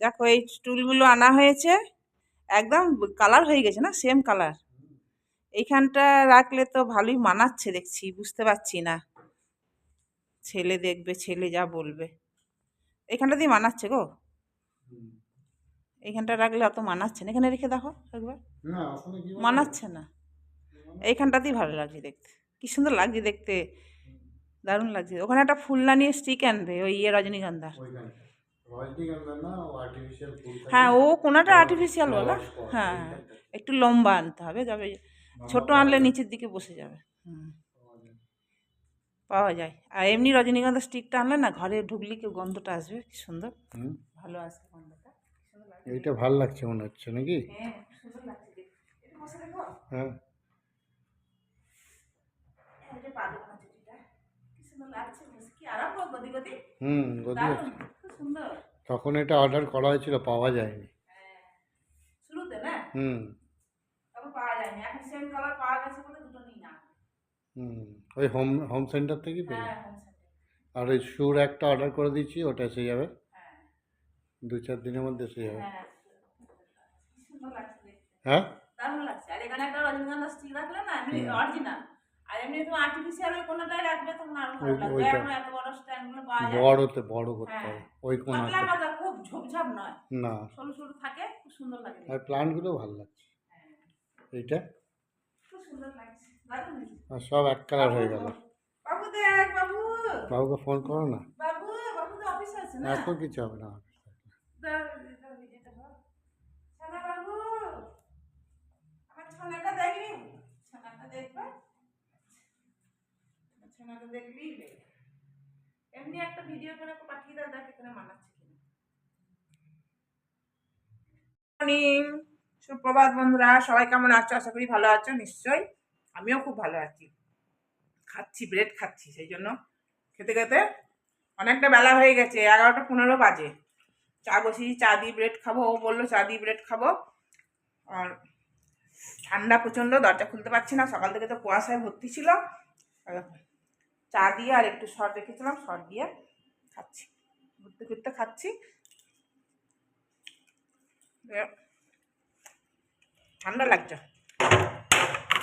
দেখো এই স্টুলগুলো আনা হয়েছে। একদম কালার হয়ে গেছে না? সেম কালার এইখানটা রাখলে তো ভালোই মানাচ্ছে দেখছি বুঝতে পারছি না। ছেলে দেখবে ছেলে যা বলবে। এইখানটা দিয়ে মানাচ্ছে গো? এইখানটা রাখলে অত মানাচ্ছে না। এখানে রেখে দেখো একবার। মানাচ্ছে না। এইখানটাতেই ভালো লাগছে দেখতে। কি সুন্দর লাগছে দেখতে। দারুণ লাগছে। ওখানে একটা ফুলদানি স্টিক আনবে ওই ইয়ে রজনীগন্ধা হ্যাঁ ও কোনোটা আর্টিফিশিয়াল বলা হ্যাঁ একটু লম্বা আনতে হবে তবে ছোট আনলে নিচের দিকে বসে যাবে। হুম। পাওয়া যায়। আর এমনি রজনীগন্ধা স্টিকটা আনলে না ঘরে ঢুকলে কেউ গন্ধটা আসবে? কি সুন্দর। হুম, ভালো আসবে গন্ধটা। এইটা ভালো লাগছে মনে হচ্ছে নাকি? হ্যাঁ হ্যাঁ। এই যে পা দোকান চুটিটা কি সুন্দর লাগছে। বসে কি আরাম গো গদি গদি। হুম গদি তখন এটা অর্ডার করা হয়েছিল পাওয়া যায়নি। হ্যাঁ শুরুতে না? হুম। তখন পাওয়া যায়নি। এখন সেম কালার পাওয়া গেছে বলে দুটো নিই না হুম ওই হোম হোম সেন্টার থেকে পেয়ে হ্যাঁ আর ওই শুর একটা অর্ডার করে দিচ্ছি ওটা এসে যাবে হ্যাঁ। দু চার দিনের মধ্যে এসে যাবে হ্যাঁ কি সুন্দর লাগছে দেখতে। দারুণ লাগছে। আর এখানে একটা রজনীগন্ধা স্টিক রাখলে না অরিজিনাল এমনি তুমি আর্টিফিশিয়াল ওই কোনোটাই রাখবে তখন আরও ভালো লাগবে। এখন এত বড় স্ট্যান্ডগুলো পাওয়া যায় বড়তে বড় করতে হ্যাঁ। হবে। ওই কোন পাতলা পাতলা খুব ঝোপঝাপ নয়। না। সরু সরু থাকে খুব সুন্দর লাগে আর ভালো লাগছে। হ্যাঁ, এইটা? খুব সুন্দর লাগছে। আর সব এক কালার হয়ে গেল। বাবু দেখ বাবু। বাবুকে ফোন করো না। বাবু বাবু তো অফিসে আছে না? এখন কিছু হবে না। আমার ছানাটা দেখলি এমনি একটা ভিডিও করে পাঠিয়ে দাও, দেখ এখানে মানাচ্ছে কিনা। সুপ্রভাত বন্ধুরা, সবাই কেমন আছো? আশা করি ভালো আছো, নিশ্চয়ই। আমিও খুব ভালো আছি। খাচ্ছি ব্রেড খাচ্ছি, সেই জন্য খেতে খেতে অনেকটা বেলা হয়ে গেছে, এগারোটা পনেরো বাজে। চা বসিয়েছি চা দিয়ে ব্রেড খাব, ও বলল চা দিয়ে ব্রেড খাব। আর ঠান্ডা প্রচণ্ড, দরজা খুলতে পারছি না, সকাল থেকে তো কুয়াশায় ভর্তি ছিল। চা দিয়ে আর একটু সর রেখেছিলাম, সর দিয়ে খাচ্ছি। ঘুরতে ঘুরতে খাচ্ছি। ঠান্ডা লাগছে।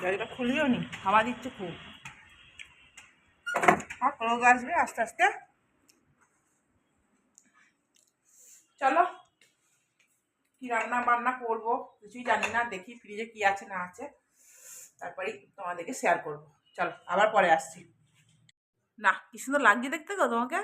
দরজাটা খুলবেও নি, হাওয়া দিচ্ছে খুব। আর রোগ আসবে আস্তে আস্তে। চলো, কি রান্না বান্না করব কিছুই জানি না, দেখি ফ্রিজে কি আছে না আছে। তারপরেই তোমাদেরকে শেয়ার করব। চলো, আবার পরে আসছি। না কি সুন্দর লাগছে দেখতে গো তোমাকে?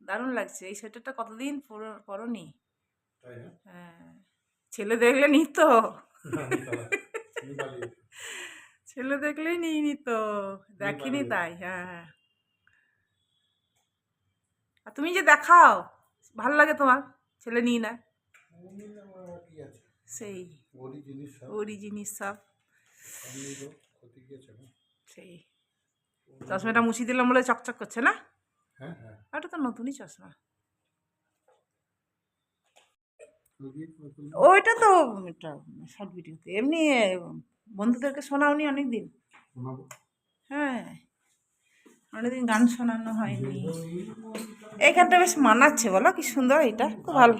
দারুণ লাগছে এই সোয়েটারটা কতদিন পরো পরনি? হ্যাঁ ছেলে দেখলে নিত। ছেলে দেখলেই নিয়ে নিত দেখিনি তাই হ্যাঁ। আর তুমি যে দেখাও ভালো লাগে তোমার? ছেলে নিয়ে না? সেই ওরি জিনিস সব? সেই। চশমাটা মুছি দিলাম বলে চকচক করছে না? হ্যাঁ হ্যাঁ। ওটা তো নতুনই চশমা। ওইটা তো এটা শর্ট ভিডিওতে এমনি বন্ধুদেরকে শোনাওনি অনেক দিন হ্যাঁ। অনেকদিন গান শোনানো হয়নি। এইখানটা বেশ মানাচ্ছে বলো? কি সুন্দর এটা খুব ভালো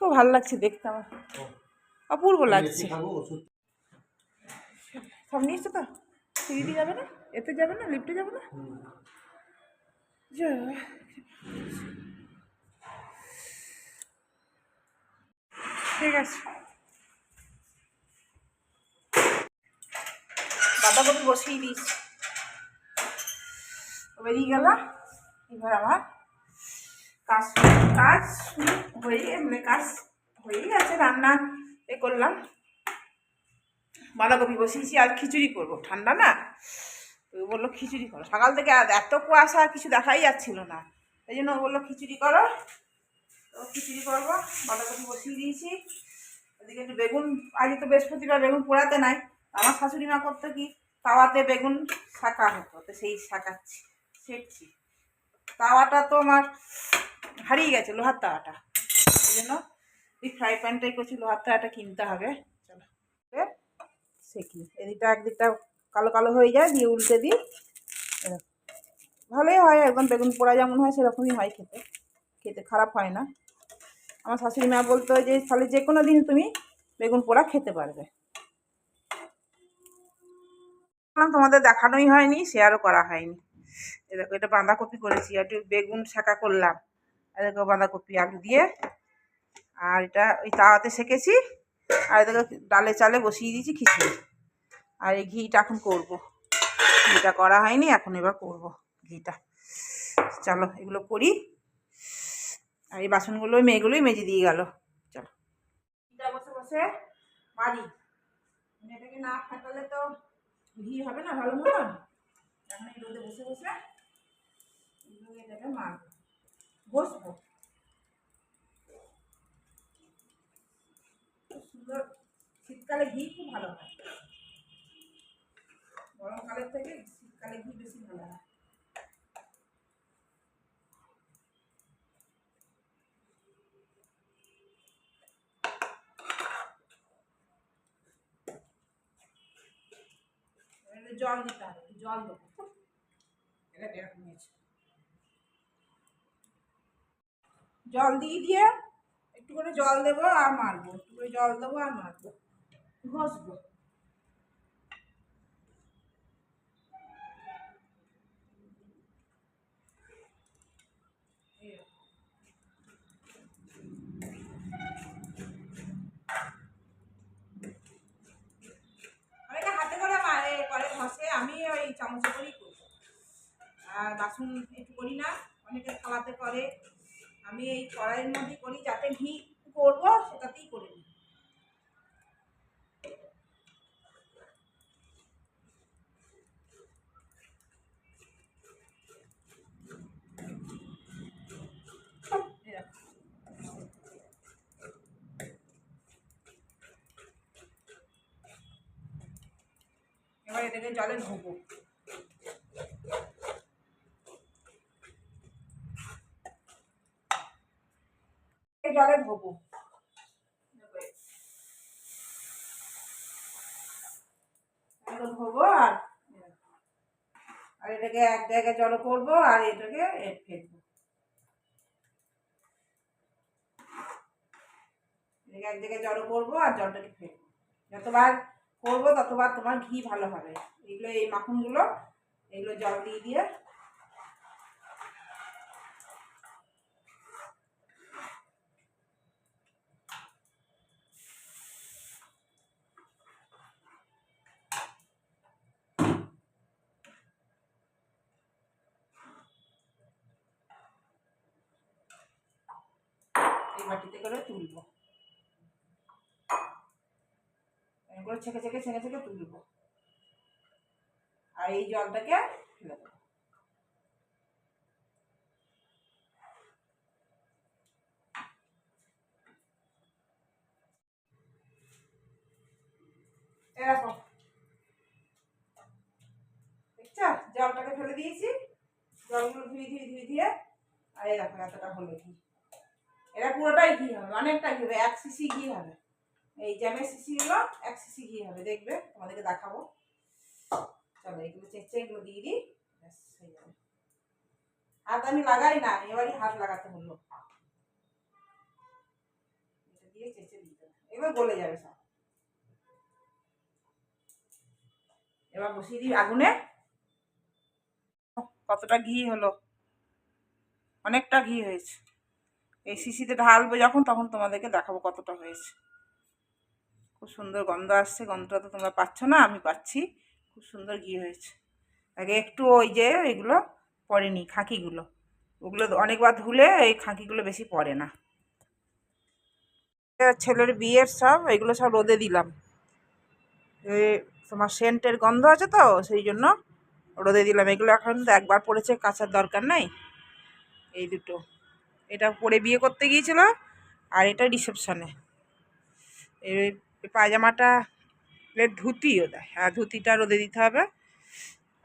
খুব ভালো লাগছে দেখতে আমার। অপূর্ব লাগছে। সব নিয়েছো তো? সিঁড়ি যাবে না? এতে যাবে না? লিফটে যাবে না? ঠিক আছে। বাঁধাকপি বসিয়ে দিয়েছি বেরিয়ে গেল। এবার আমার কাজ কাজ হয়ে মানে কাজ হয়েই গেছে রান্না এ করলাম। বাঁধাকপি বসিয়েছি আর খিচুড়ি করব। ঠান্ডা না? বলল, খিচুড়ি করো। সকাল থেকে এত কুয়াশা কিছু দেখাই যাচ্ছিল না। এই জন্য বলল, খিচুড়ি করো। তো খিচুড়ি করব, বাঁধাকপি বসিয়ে দিয়েছি। ওদিকে একটু বেগুন, আজকে তো বৃহস্পতিবার বেগুন পোড়াতে নাই। আমার শাশুড়ি মা করতো কি, তাওয়াতে বেগুন শাকা হতো, তো সেই শাকাচ্ছি শেখছি তাওয়াটা তো আমার হারিয়ে গেছে, লোহার তাওয়াটা। এই জন্য এই ফ্রাই প্যানটাই করছি, লোহার তাওয়াটা কিনতে হবে। চলো সেকি এদিকটা, একদিকটা কালো কালো হয়ে যায়, দিয়ে উল্টে দিই। এরকম। ভালোই হয়, একদম বেগুন পোড়া যেমন হয়, সেরকমই হয় খেতে। খেতে খারাপ হয় না। আমার শাশুড়ি মা বলতো যে, তাহলে যে কোনো দিন তুমি বেগুন পোড়া খেতে পারবে। তোমাদের দেখানোই হয়নি শেয়ারও করা হয়নি। এ দেখো, এটা বাঁধাকপি করেছি, একটু বেগুন শাঁকা করলাম। দেখো, বাঁধাকপি আলু দিয়ে। আর এটা ওই তাওয়াতে সেকেছি। আর এদিকে ডালে চালে বসিয়ে দিয়েছি খিচুড়ি। আর এই ঘিটা এখন করব। ঘিটা করা হয়নি, এখন এবার করব ঘিটা। চলো, এগুলো করি। আর এই বাসনগুলো মেয়েগুলোই মেজে দিয়ে গেল। চলো। বসে বসে মারি। এটাকে না ফাটালে তো ঘি হবে না ভালো মতন? এই বসে বসে মারবো। বসবো। শীতকালে ঘি খুব ভালো হয়। গরমকালের থেকে শীতকালে ঘি বেশি ভালো হয়। জল দিতে হবে জল দেবো। এটা এরকম হয়েছে জল দিয়ে দিয়ে একটু করে জল দেবো আর মারবো একটু করে জল দেবো আর মারবো ঘষবো এরকম। অনেকে হাতে করে ঘষে আমি ওই চামচ করেই করি। আর বাসন একটু করি না, অনেকে থালাতে করে আমি এই কড়াইয়ের মধ্যে করি, যাতে ঘি করব, সেটাতেই করে নিই এরকম। এবার এটাকে জলে ধোবো জলে ধোবো ধোবো আর এটাকে এক জায়গায় জড়ো করব আর এটাকে ফেলব। এটাকে এক জায়গায় জড়ো করব আর জলটাকে ফেলব। যতবার করব ততবার তোমার ঘি ভালো হবে। এগুলো, এই মাখনগুলো, এগুলো জল দিয়ে দিয়ে। বাটিতে করে তুলবো এরকম করে ছেঁকে ছেঁকে ছেঁকে ছেঁকে তুলবো আর এই জলটাকে ফেলে দেবো এরকম দেখছ? জলটাকে ফেলে দিয়েছি। জলগুলো ধুয়ে ধুয়ে ধুয়ে দিয়ে আর দেখো, এতটা হলো ঘি। এটা পুরোটাই ঘি হবে, অনেকটা ঘি হবে, এক সিসি ঘি হবে। এই জ্যামের সিসি গুলো এক সিসি ঘি হবে দেখবে, তোমাদেরকে দেখাবো। চলো, এগুলো চেঁচে এগুলো দিয়ে দিই। ব্যাস, হয়ে হাত আমি লাগাই না, এবারই হাত লাগাতে হলো দিয়ে চেঁচে দিতে। এবার গলে যাবে সব। এবার বসিয়ে দিই আগুনে। কতটা ঘি হলো? অনেকটা ঘি হয়েছে। এই শিশিতে ঢালবো যখন, তখন তোমাদেরকে দেখাবো কতটা হয়েছে। খুব সুন্দর গন্ধ আসছে, গন্ধটা তো তোমরা পাচ্ছ না, আমি পাচ্ছি। খুব সুন্দর ঘি হয়েছে। আগে একটু ওই যে এগুলো পড়েনি, খাঁকিগুলো। ওগুলো অনেকবার ধুলে এই খাঁকিগুলো বেশি পড়ে না। ছেলের বিয়ের সব, এগুলো সব রোদে দিলাম। তোমার সেন্টের গন্ধ আছে তো, সেই জন্য রোদে দিলাম। এগুলো এখন তো একবার পড়েছে, কাচার দরকার নাই। এই দুটো। এটা পরে বিয়ে করতে গিয়েছিল আর এটা রিসেপশনে। এই পায়জামাটা ধুতিও দেয়। হ্যাঁ ধুতিটা রোদে দিতে হবে।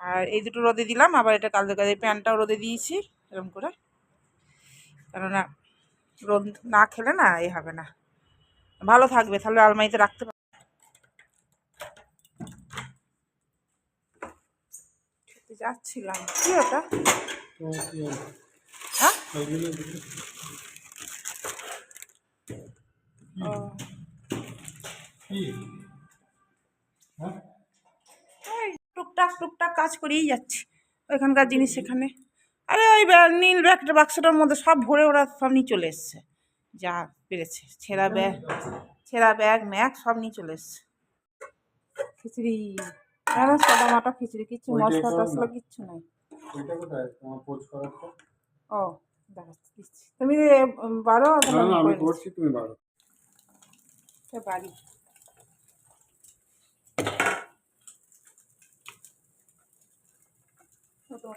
আর এই দুটো রোদে দিলাম, আবার এটা কালকে কালকে প্যান্টটাও রোদে দিয়েছি, এরকম করে। কেননা রোদ না খেলে না এ হবে না। ভালো থাকবে, তাহলে আলমারিতে রাখতে পারবে। যাচ্ছিলাম। কি ওটা? হ্যাঁ? ও। কি? হ্যাঁ? টুকটাক টুকটাক কাজ করেই যাচ্ছি ওইখানকার জিনিস সেখানে আরে ওই নীল ব্যাগটা বাক্সটার মধ্যে সব ভরে ওরা সব নিয়ে চলে এসছে। যা পেরেছে ছেঁড়া ব্যাগ ছেঁড়া ব্যাগ ম্যাগ সব নিয়ে চলে এসছে। খিচুড়ি কেন সাদা মাটা খিচুড়ি কিচ্ছু মশলা টসলা কিচ্ছু নাই। ও তুমি বারো বাড়ো।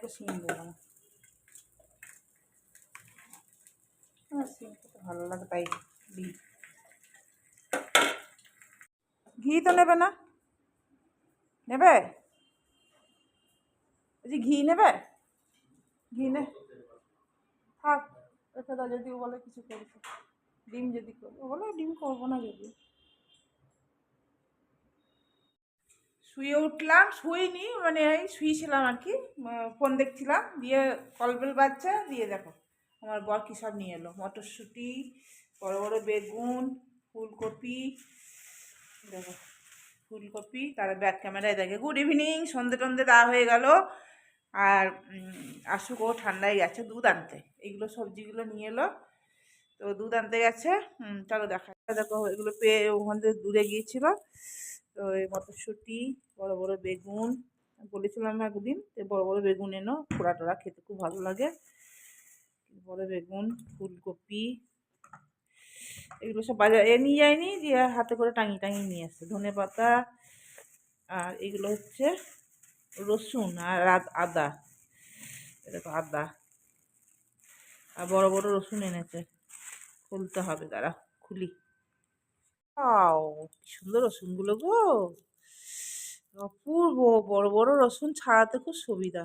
তোমাকে সিম না আমার সিম খেতে ভালো লাগে, তাই দিই। ঘি তো নেবে না? নেবে? বলছি ঘি নেবে? ঘি নে। থাক দাও যদি বলে কিছু করব ডিম যদি করব, বলে ডিম করব না যদি শুয়ে উঠলাম, শুইনি মানে এই শুয়েছিলাম আর কি ফোন দেখছিলাম, দিয়ে কলবেল বাজছে, দিয়ে দেখো, আমার বর কী সব নিয়ে এলো, মটরশুঁটি, বড় বড় বেগুন, ফুলকপি, দেখো, ফুলকপি, তার ব্যাক ক্যামেরায় দেখে গুড ইভিনিং সন্ধে টন্ধে দেওয়া হয়ে গেল, আর আশুক ও ঠান্ডায় গেছে, দুধ আনতে। এইগুলো সবজিগুলো নিয়ে এলো, তো দুধ আনতে গেছে চলো দেখা, দেখো, এগুলো পেয়ে ওখান থেকে দূরে গিয়েছিল তো এই মটরশুঁটি, বড় বড় বেগুন, বলেছিলাম একদিন যে বড় বড় বেগুন এনো পোড়া টোড়া খেতে খুব ভালো লাগে। বড় বেগুন, ফুলকপি, এগুলো সব বাজার, এ নিয়ে যায়নি দিয়ে হাতে করে টাঙিয়ে টাঙিয়ে নিয়ে আসছে ধনে পাতা আর এগুলো হচ্ছে রসুন আর আদা এটা তো আদা। আর বড় বড় রসুন এনেছে। খুলতে হবে তারা খুলি। আও কি সুন্দর রসুনগুলো গো! অপূর্ব! বড় বড় রসুন ছাড়াতে খুব সুবিধা।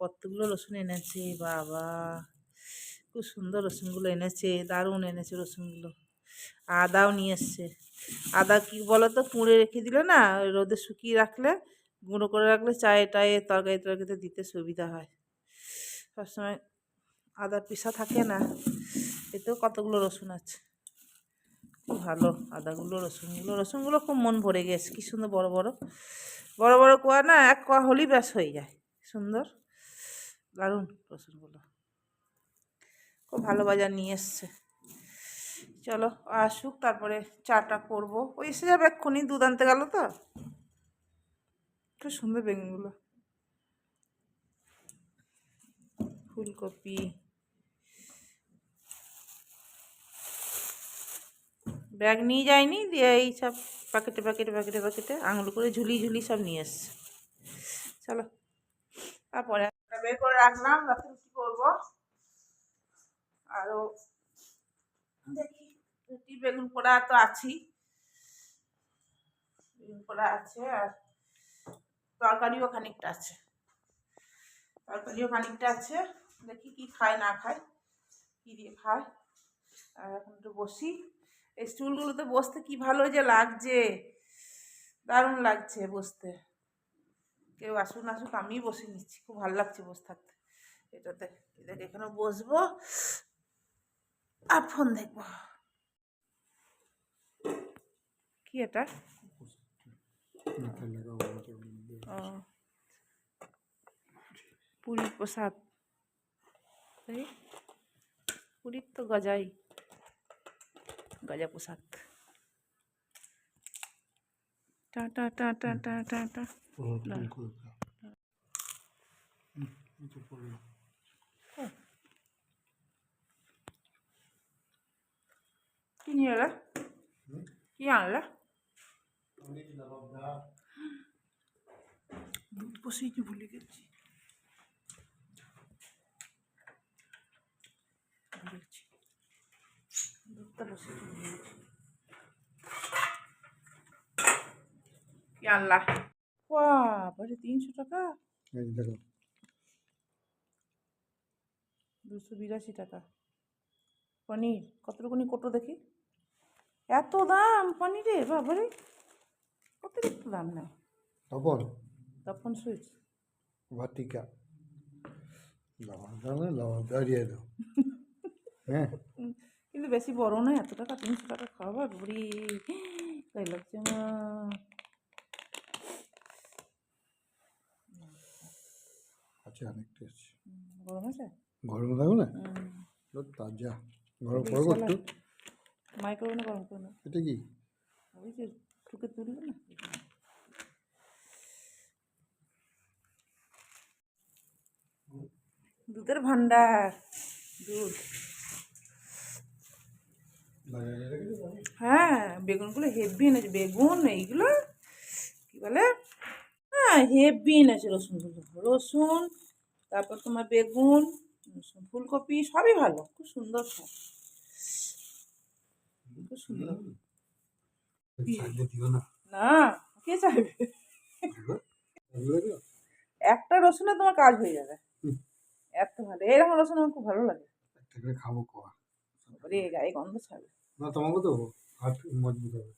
কতগুলো রসুন এনেছে, বাবা! খুব সুন্দর রসুনগুলো এনেছে, দারুণ এনেছে রসুনগুলো। আদাও নিয়ে এসছে। আদা কি বলো তো পুড়ে রেখে দিলে না রোদে শুকিয়ে রাখলে, গুঁড়ো করে রাখলে চায়ে টায়ে তরকারি, তরকারিতে দিতে সুবিধা হয়। সবসময় আদা পিসা থাকে না, এতেও কতগুলো রসুন আছে। ভালো, আদাগুলো, রসুনগুলো রসুনগুলো খুব মন ভরে গেছে। কি সুন্দর বড় বড়। বড় বড় কোয়া না, এক কোয়া হলেই ব্যাস হয়ে যায়। সুন্দর। দারুণ রসুনগুলো। খুব ভালো বাজার নিয়ে এসছে। চলো, আসুক, তারপরে চাটা করব। ওই এসে যাবে এক্ষুনি, দুধ আনতে গেল তো। খুব সুন্দর বেগুনগুলো। ফুলকপি। ব্যাগ নিয়ে যায়নি, দিয়ে এই সব প্যাকেটে প্যাকেটে প্যাকেটে প্যাকেটে আঙুল করে ঝুলি ঝুলি সব নিয়ে এসছে। চলো, তারপরে বের করে রাখলাম রাতে রুটি করব। আরও দেখি, রুটি, বেগুন পোড়া তো আছেই। বেগুন পোড়া আছে আর তরকারিও খানিকটা আছে। তরকারিও খানিকটা আছে, দেখি কি খায়, না খায়, কী দিয়ে খায়। আর এখন একটু বসি। এই স্টুলগুলোতে বসতে কি ভালো যে লাগছে? দারুণ লাগছে বসতে। কেউ আসুন আসুক, আমিই বসে নিচ্ছি। খুব ভালো লাগছে বসে থাকতে। এটাতে দেখ এখানে বসবো। আর ফোন দেখব। কি এটা? পুরীর প্রসাদ। পুরীর তো গজাই। গজা প্রসাদ টা টা টা টা টা টা টা পুরো ফুল করে দাও। হুম, এই তো পড়ল। কি নিয়ে এলে হুম? কি আনলে অনেক লাভদা। দুধ বসেই ভুলে গেছি আনলা বাবারে তিনশো টাকা? দুশো বিরাশি টাকা। পনির কতটুকুনি কোটো দেখি? এত দাম পনিরে? বাবারে অতিরিক্ত দাম নেয় তপন। তখন সুইচ ভাতিকা। লাভদা না লাভদা দিয়ে দাও। হ্যাঁ। কিন্তু বেশি বড় নয় এত টাকা তিনশো টাকা খাওয়াবা বুড়ি। তাই লাগছে মা আছে অনেকটা আছে গরম আছে? গরম থাকবে না? তাজা। গরম করব একটু। মাইক্রোওভেনে গরম করে নাও। এটা কি? ওই যে ঠুকে তুলবে না? দুধের ভান্ডার দুধ? হ্যাঁ বেগুনগুলো হেভি এনেছে। বেগুন এইগুলো কি বলে? হ্যাঁ হেভি এনেছে রসুনগুলো। রসুন তারপর তোমার বেগুন ফুলকপি সবই ভালো। খুব সুন্দর সব খুব সুন্দর। না। কে চাইবে একটা রসুনে তোমার কাজ হয়ে যাবে। এত ভালো। এরকম রসুন আমার খুব ভালো লাগে। খাব কোয়া। গায়ে গন্ধ ছাড়বে। না তোমাকে তো হাত মজবুত হবে।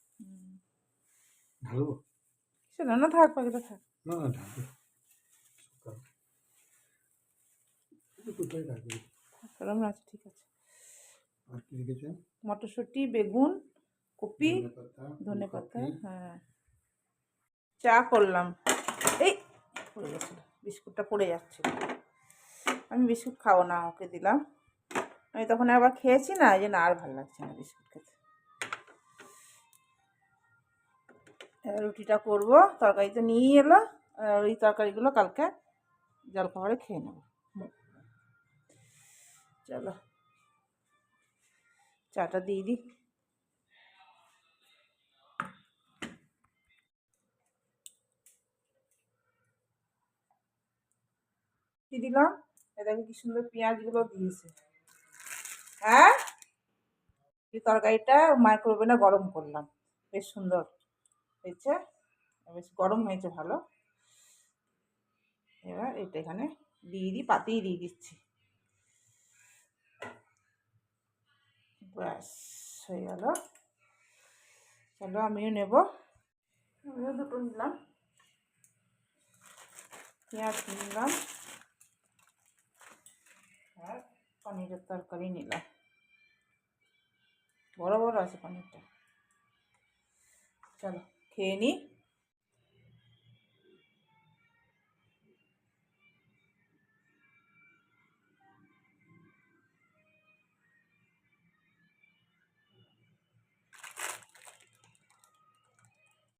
ঢালবো সেটা না থাক পাখিটা থাক। না না ঢালবো। কোথায় রাখবি? ঠিক আছে। আর কি মটরশুঁটি বেগুন কপি ধনে পাতা হ্যাঁ। চা করলাম। এই পড়ে গেছিল বিস্কুটটা পড়ে যাচ্ছে। আমি বিস্কুট খাব না ওকে দিলাম। আমি তখন আবার খেয়েছি না, এই জন্য আর ভালো লাগছে না বিস্কুট খেতে। রুটিটা করব, তরকারি তো নিয়ে এলো ওই তরকারিগুলো কালকে জলখাবারে খেয়ে নেব। চলো। চাটা দিয়ে দিই। দিলাম? এ দেখো কি সুন্দর পেঁয়াজগুলো দিয়েছে। হ্যাঁ? এই তরকারিটা মাইক্রোওভেনে গরম করলাম। বেশ সুন্দর হয়েছে। বেশ গরম হয়েছে, ভালো। এবার এটা এখানে দিয়ে দিই পাতেই দিয়ে দিচ্ছি। ব্যাস, হয়ে গেল। চলো আমিও নেব। আমিও দুটো নিলাম। পেঁয়াজ নিলাম। আর পনিরের তরকারি নিলাম বড় বড় আছে পনিরটা। চলো খেয়ে নিই